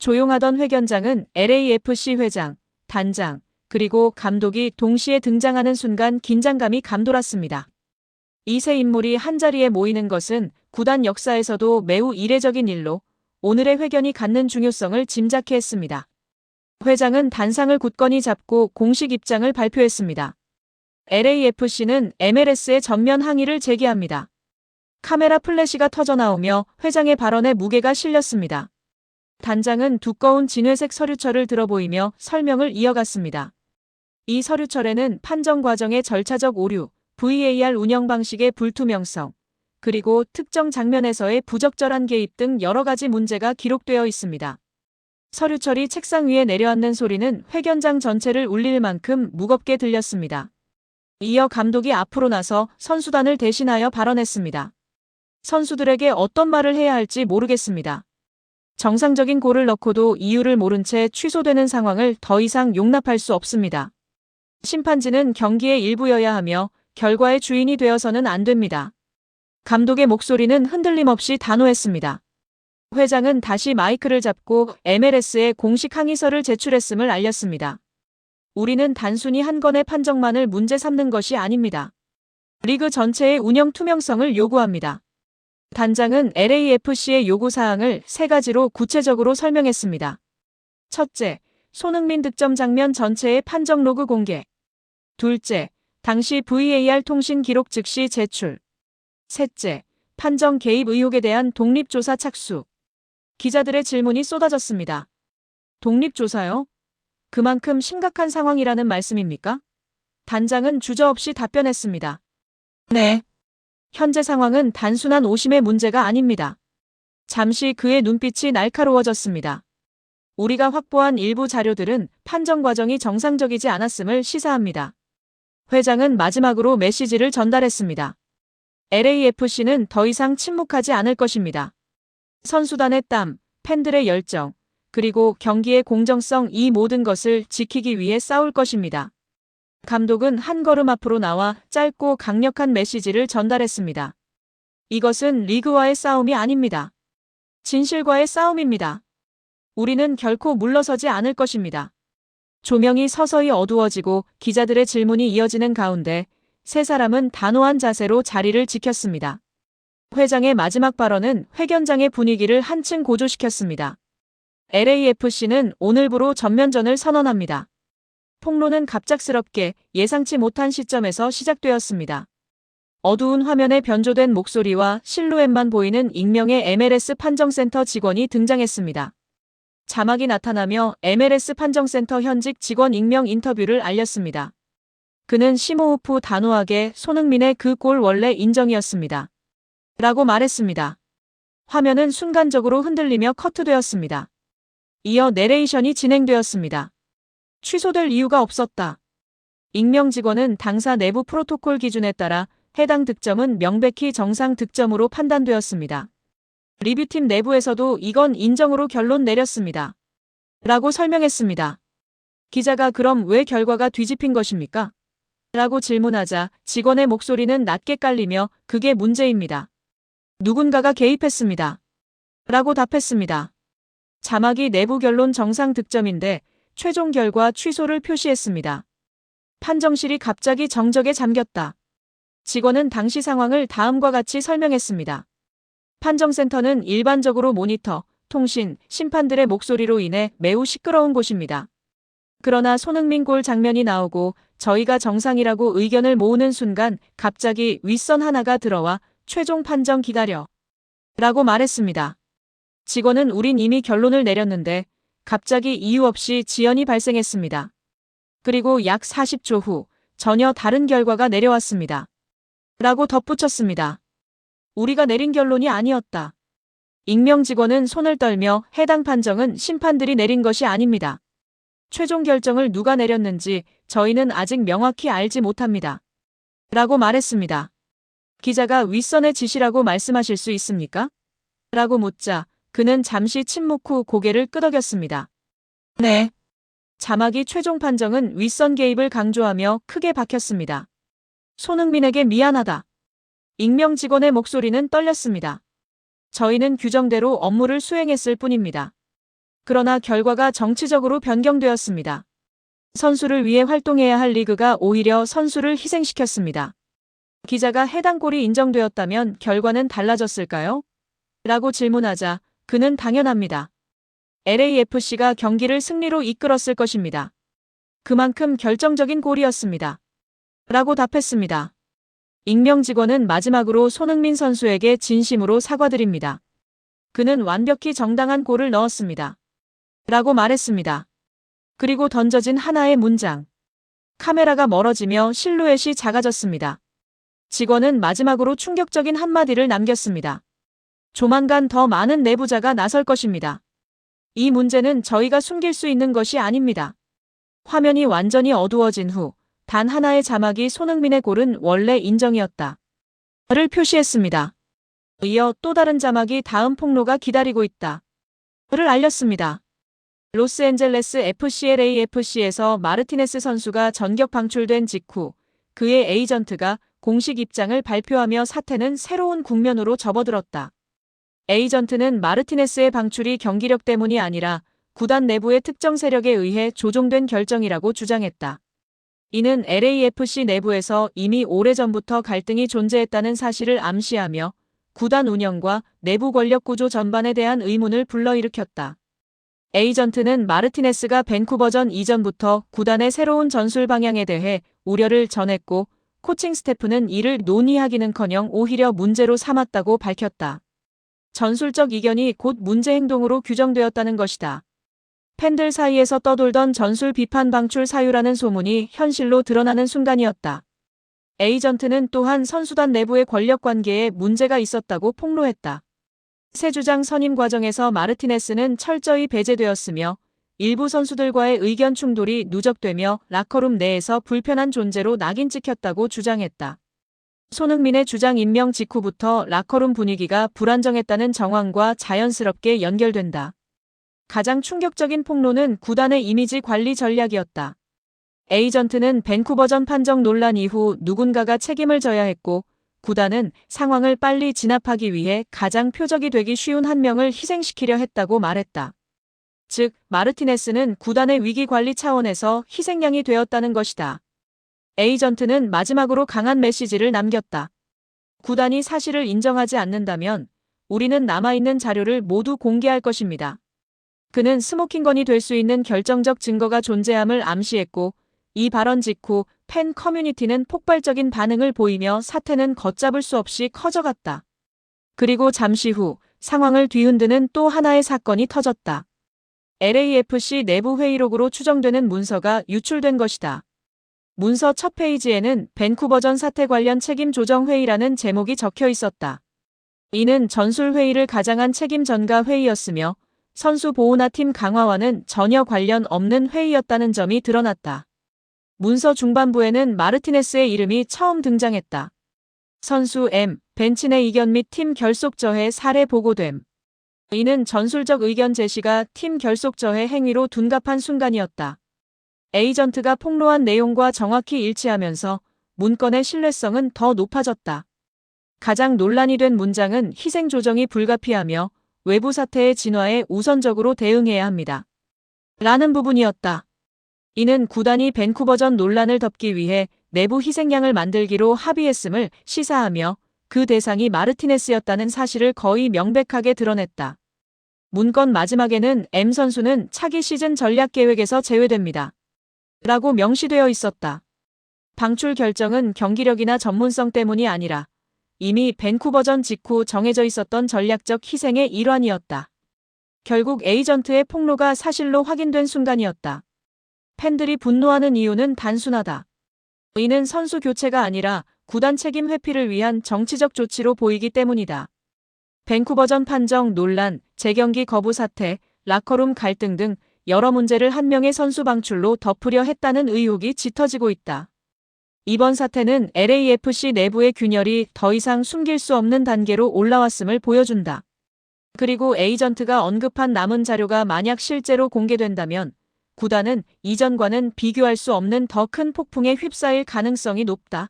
조용하던 회견장은 LAFC 회장, 단장, 그리고 감독이 동시에 등장하는 순간 긴장감이 감돌았습니다. 이세 인물이 한자리에 모이는 것은 구단 역사에서도 매우 이례적인 일로 오늘의 회견이 갖는 중요성을 짐작케 했습니다. 회장은 단상을 굳건히 잡고 공식 입장을 발표했습니다. LAFC는 MLS의 전면 항의를 제기합니다. 카메라 플래시가 터져나오며 회장의 발언에 무게가 실렸습니다. 단장은 두꺼운 진회색 서류철을 들어보이며 설명을 이어갔습니다. 이 서류철에는 판정 과정의 절차적 오류, VAR 운영 방식의 불투명성, 그리고 특정 장면에서의 부적절한 개입 등 여러 가지 문제가 기록되어 있습니다. 서류철이 책상 위에 내려앉는 소리는 회견장 전체를 울릴 만큼 무겁게 들렸습니다. 이어 감독이 앞으로 나서 선수단을 대신하여 발언했습니다. 선수들에게 어떤 말을 해야 할지 모르겠습니다. 정상적인 골을 넣고도 이유를 모른 채 취소되는 상황을 더 이상 용납할 수 없습니다. 심판진은 경기의 일부여야 하며 결과의 주인이 되어서는 안 됩니다. 감독의 목소리는 흔들림 없이 단호했습니다. 회장은 다시 마이크를 잡고 MLS에 공식 항의서를 제출했음을 알렸습니다. 우리는 단순히 한 건의 판정만을 문제 삼는 것이 아닙니다. 리그 전체의 운영 투명성을 요구합니다. 단장은 LAFC의 요구사항을 세 가지로 구체적으로 설명했습니다. 첫째, 손흥민 득점 장면 전체의 판정 로그 공개. 둘째, 당시 VAR 통신 기록 즉시 제출. 셋째, 판정 개입 의혹에 대한 독립조사 착수. 기자들의 질문이 쏟아졌습니다. 독립조사요? 그만큼 심각한 상황이라는 말씀입니까? 단장은 주저없이 답변했습니다. 네. 현재 상황은 단순한 오심의 문제가 아닙니다. 잠시 그의 눈빛이 날카로워졌습니다. 우리가 확보한 일부 자료들은 판정 과정이 정상적이지 않았음을 시사합니다. 회장은 마지막으로 메시지를 전달했습니다. LAFC는 더 이상 침묵하지 않을 것입니다. 선수단의 땀, 팬들의 열정, 그리고 경기의 공정성 이 모든 것을 지키기 위해 싸울 것입니다. 감독은 한 걸음 앞으로 나와 짧고 강력한 메시지를 전달했습니다. 이것은 리그와의 싸움이 아닙니다. 진실과의 싸움입니다. 우리는 결코 물러서지 않을 것입니다. 조명이 서서히 어두워지고 기자들의 질문이 이어지는 가운데 세 사람은 단호한 자세로 자리를 지켰습니다. 회장의 마지막 발언은 회견장의 분위기를 한층 고조시켰습니다. LAFC는 오늘부로 전면전을 선언합니다. 폭로는 갑작스럽게 예상치 못한 시점에서 시작되었습니다. 어두운 화면에 변조된 목소리와 실루엣만 보이는 익명의 MLS 판정센터 직원이 등장했습니다. 자막이 나타나며 MLS 판정센터 현직 직원 익명 인터뷰를 알렸습니다. 그는 심호흡 후 단호하게 손흥민의 그 골 원래 인정이었습니다. 라고 말했습니다. 화면은 순간적으로 흔들리며 커트되었습니다. 이어 내레이션이 진행되었습니다. 취소될 이유가 없었다. 익명 직원은 당사 내부 프로토콜 기준에 따라 해당 득점은 명백히 정상 득점으로 판단되었습니다. 리뷰팀 내부에서도 이건 인정으로 결론 내렸습니다. 라고 설명했습니다. 기자가 그럼 왜 결과가 뒤집힌 것입니까? 라고 질문하자 직원의 목소리는 낮게 깔리며 그게 문제입니다. 누군가가 개입했습니다. 라고 답했습니다. 자막이 내부 결론 정상 득점인데 최종 결과 취소를 표시했습니다. 판정실이 갑자기 정적에 잠겼다. 직원은 당시 상황을 다음과 같이 설명했습니다. 판정센터는 일반적으로 모니터, 통신, 심판들의 목소리로 인해 매우 시끄러운 곳입니다. 그러나 손흥민 골 장면이 나오고 저희가 정상이라고 의견을 모으는 순간 갑자기 윗선 하나가 들어와 최종 판정 기다려. 라고 말했습니다. 직원은 우린 이미 결론을 내렸는데 갑자기 이유 없이 지연이 발생했습니다. 그리고 약 40초 후 전혀 다른 결과가 내려왔습니다. 라고 덧붙였습니다. 우리가 내린 결론이 아니었다. 익명 직원은 손을 떨며 해당 판정은 심판들이 내린 것이 아닙니다. 최종 결정을 누가 내렸는지 저희는 아직 명확히 알지 못합니다. 라고 말했습니다. 기자가 윗선의 지시라고 말씀하실 수 있습니까? 라고 묻자 그는 잠시 침묵 후 고개를 끄덕였습니다. 네. 자막이 최종 판정은 윗선 개입을 강조하며 크게 박혔습니다. 손흥민에게 미안하다. 익명 직원의 목소리는 떨렸습니다. 저희는 규정대로 업무를 수행했을 뿐입니다. 그러나 결과가 정치적으로 변경되었습니다. 선수를 위해 활동해야 할 리그가 오히려 선수를 희생시켰습니다. 기자가 해당 골이 인정되었다면 결과는 달라졌을까요? 라고 질문하자 그는 당연합니다. LAFC가 경기를 승리로 이끌었을 것입니다. 그만큼 결정적인 골이었습니다. 라고 답했습니다. 익명 직원은 마지막으로 손흥민 선수에게 진심으로 사과드립니다. 그는 완벽히 정당한 골을 넣었습니다. 라고 말했습니다. 그리고 던져진 하나의 문장. 카메라가 멀어지며 실루엣이 작아졌습니다. 직원은 마지막으로 충격적인 한마디를 남겼습니다. 조만간 더 많은 내부자가 나설 것입니다. 이 문제는 저희가 숨길 수 있는 것이 아닙니다. 화면이 완전히 어두워진 후 단 하나의 자막이 손흥민의 골은 원래 인정이었다. 를 표시했습니다. 이어 또 다른 자막이 다음 폭로가 기다리고 있다. 를 알렸습니다. 로스앤젤레스 FCLAFC에서 마르티네스 선수가 전격 방출된 직후 그의 에이전트가 공식 입장을 발표하며 사태는 새로운 국면으로 접어들었다. 에이전트는 마르티네스의 방출이 경기력 때문이 아니라 구단 내부의 특정 세력에 의해 조종된 결정이라고 주장했다. 이는 LAFC 내부에서 이미 오래전부터 갈등이 존재했다는 사실을 암시하며 구단 운영과 내부 권력 구조 전반에 대한 의문을 불러일으켰다. 에이전트는 마르티네스가 밴쿠버전 이전부터 구단의 새로운 전술 방향에 대해 우려를 전했고 코칭 스태프는 이를 논의하기는커녕 오히려 문제로 삼았다고 밝혔다. 전술적 이견이 곧 문제 행동으로 규정되었다는 것이다. 팬들 사이에서 떠돌던 전술 비판 방출 사유라는 소문이 현실로 드러나는 순간이었다. 에이전트는 또한 선수단 내부의 권력 관계에 문제가 있었다고 폭로했다. 새 주장 선임 과정에서 마르티네스는 철저히 배제되었으며 일부 선수들과의 의견 충돌이 누적되며 라커룸 내에서 불편한 존재로 낙인 찍혔다고 주장했다. 손흥민의 주장 임명 직후부터 라커룸 분위기가 불안정했다는 정황과 자연스럽게 연결된다. 가장 충격적인 폭로는 구단의 이미지 관리 전략이었다. 에이전트는 밴쿠버전 판정 논란 이후 누군가가 책임을 져야 했고 구단은 상황을 빨리 진압하기 위해 가장 표적이 되기 쉬운 한 명을 희생시키려 했다고 말했다. 즉, 마르티네스는 구단의 위기 관리 차원에서 희생양이 되었다는 것이다. 에이전트는 마지막으로 강한 메시지를 남겼다. 구단이 사실을 인정하지 않는다면 우리는 남아있는 자료를 모두 공개할 것입니다. 그는 스모킹건이 될 수 있는 결정적 증거가 존재함을 암시했고 이 발언 직후 팬 커뮤니티는 폭발적인 반응을 보이며 사태는 걷잡을 수 없이 커져갔다. 그리고 잠시 후 상황을 뒤흔드는 또 하나의 사건이 터졌다. LAFC 내부 회의록으로 추정되는 문서가 유출된 것이다. 문서 첫 페이지에는 밴쿠버전 사태 관련 책임 조정 회의라는 제목이 적혀 있었다. 이는 전술 회의를 가장한 책임 전가 회의였으며 선수 보호나 팀 강화와는 전혀 관련 없는 회의였다는 점이 드러났다. 문서 중반부에는 마르티네스의 이름이 처음 등장했다. 선수 M, 벤치 내 이견 및 팀 결속 저해 사례 보고됨. 이는 전술적 의견 제시가 팀 결속 저해 행위로 둔갑한 순간이었다. 에이전트가 폭로한 내용과 정확히 일치하면서 문건의 신뢰성은 더 높아졌다. 가장 논란이 된 문장은 희생 조정이 불가피하며 외부 사태의 진화에 우선적으로 대응해야 합니다. 라는 부분이었다. 이는 구단이 밴쿠버전 논란을 덮기 위해 내부 희생양을 만들기로 합의했음을 시사하며 그 대상이 마르티네스였다는 사실을 거의 명백하게 드러냈다. 문건 마지막에는 M 선수는 차기 시즌 전략 계획에서 제외됩니다. 라고 명시되어 있었다. 방출 결정은 경기력이나 전문성 때문이 아니라 이미 밴쿠버전 직후 정해져 있었던 전략적 희생의 일환이었다. 결국 에이전트의 폭로가 사실로 확인된 순간이었다. 팬들이 분노하는 이유는 단순하다. 이는 선수 교체가 아니라 구단 책임 회피를 위한 정치적 조치로 보이기 때문이다. 밴쿠버전 판정 논란, 재경기 거부 사태, 라커룸 갈등 등 여러 문제를 한 명의 선수 방출로 덮으려 했다는 의혹이 짙어지고 있다. 이번 사태는 LAFC 내부의 균열이 더 이상 숨길 수 없는 단계로 올라왔음을 보여준다. 그리고 에이전트가 언급한 남은 자료가 만약 실제로 공개된다면 구단은 이전과는 비교할 수 없는 더 큰 폭풍에 휩싸일 가능성이 높다.